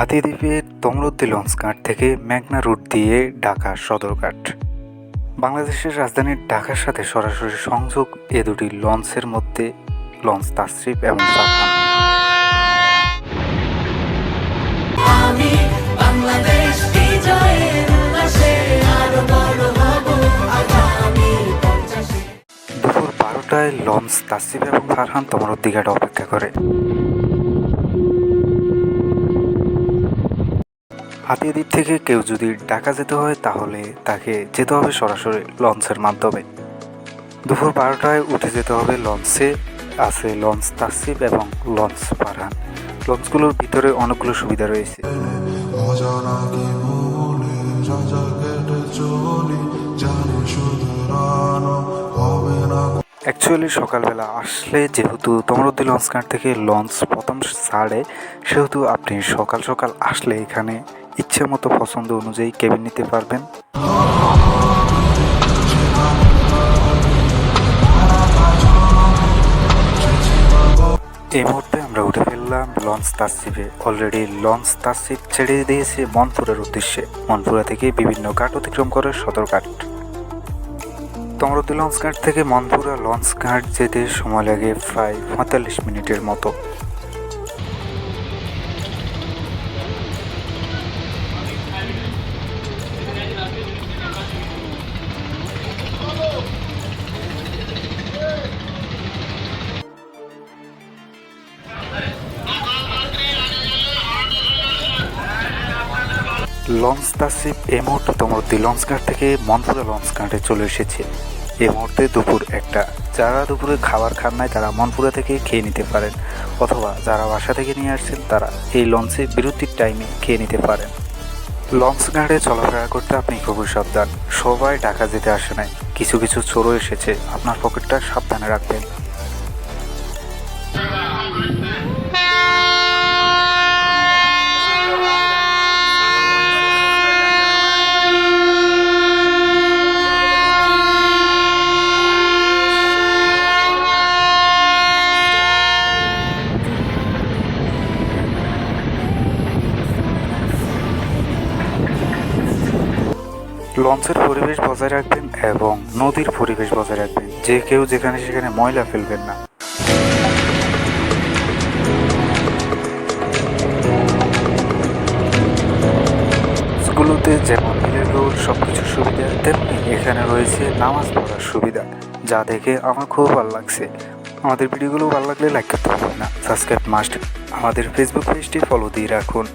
হাতিদ্বীপের তমরুদ্দি লঞ্চঘাট থেকে মেঘনা রুট দিয়ে ঢাকা সদরঘাট বাংলাদেশের রাজধানী ঢাকার সাথে সরাসরি সংযোগ এ দুটি লঞ্চের মধ্যে লঞ্চ তাসরিফ এবং ফারহান দুপুর বারোটায় লঞ্চ তাসরিফ এবং ফারহান তমরুদ্দি ঘাটে অপেক্ষা করে। হাতিদ্বীপ থেকে কেউ যদি ঢাকা যেতে হয়, তাহলে তাকে যেতে হবে সরাসরি লঞ্চের মাধ্যমে। দুপুর বারোটায় উঠে যেতে হবে লঞ্চে। আছে লঞ্চ তাসিব এবং লঞ্চ পারহান লঞ্চগুলোর ভিতরে অনেকগুলো সুবিধা রয়েছে। অ্যাকচুয়ালি সকালবেলা আসলে যেহেতু তমরুদ্দি লঞ্চ ঘাট থেকে লঞ্চ প্রথম ছাড়ে সেহেতু আপনি সকাল সকাল আসলে এখানে ইচ্ছে মতো পছন্দ অনুযায়ী কেবিন নিতে পারবেন। এই মুহূর্তে আমরা উঠে ফেললাম লঞ্চ তাসিফে অলরেডি লঞ্চ তাসিফ ছেড়ে দিয়েছে মনপুরের উদ্দেশ্যে। মনপুরা থেকে বিভিন্ন ঘাট অতিক্রম করে সদরঘাট। তমরুদ্দি লঞ্চ ঘাট থেকে মনপুরা লঞ্চ ঘাট যেতে সময় লাগে প্রায় পঁয়তাল্লিশ মিনিটের মতো। লঞ্চ দা শিপ এই মুহূর্তে লঞ্চ ঘাট থেকে মনপুরা লঞ্চ ঘাটে চলে এসেছে। এই মুহূর্তে দুপুর একটা। যারা দুপুরে খাবার খান নাই, তারা মনপুরা থেকে খেয়ে নিতে পারেন। অথবা যারা বাসা থেকে নিয়ে আসছেন, তারা এই লঞ্চে বিরতির টাইমে খেয়ে নিতে পারেন। লঞ্চ ঘাটে চলাফেরা করতে আপনি খুবই সাবধান। সবাই ঢাকা যেতে আসে নাই। কিছু কিছু চোরও এসেছে। আপনার পকেটটা সাবধানে রাখবেন। লঞ্চের পরিবেশ বজায় রাখবেন এবং নদীর পরিবেশ বজায় রাখবেন। যে কেউ যেখানে সেখানে ময়লা ফেলবেন না। স্কুলতে যেমন মিলের রোল সব কিছুর সুবিধা, তেমনি এখানে রয়েছে নামাজ পড়ার সুবিধা, যা দেখে আমার খুব ভালো লাগছে। আমাদের ভিডিওগুলো ভালো লাগলে লাইক করতে হবে না। সাবস্ক্রাইব মাস্ট আমাদের ফেসবুক পেজটি ফলো দিয়ে রাখুন।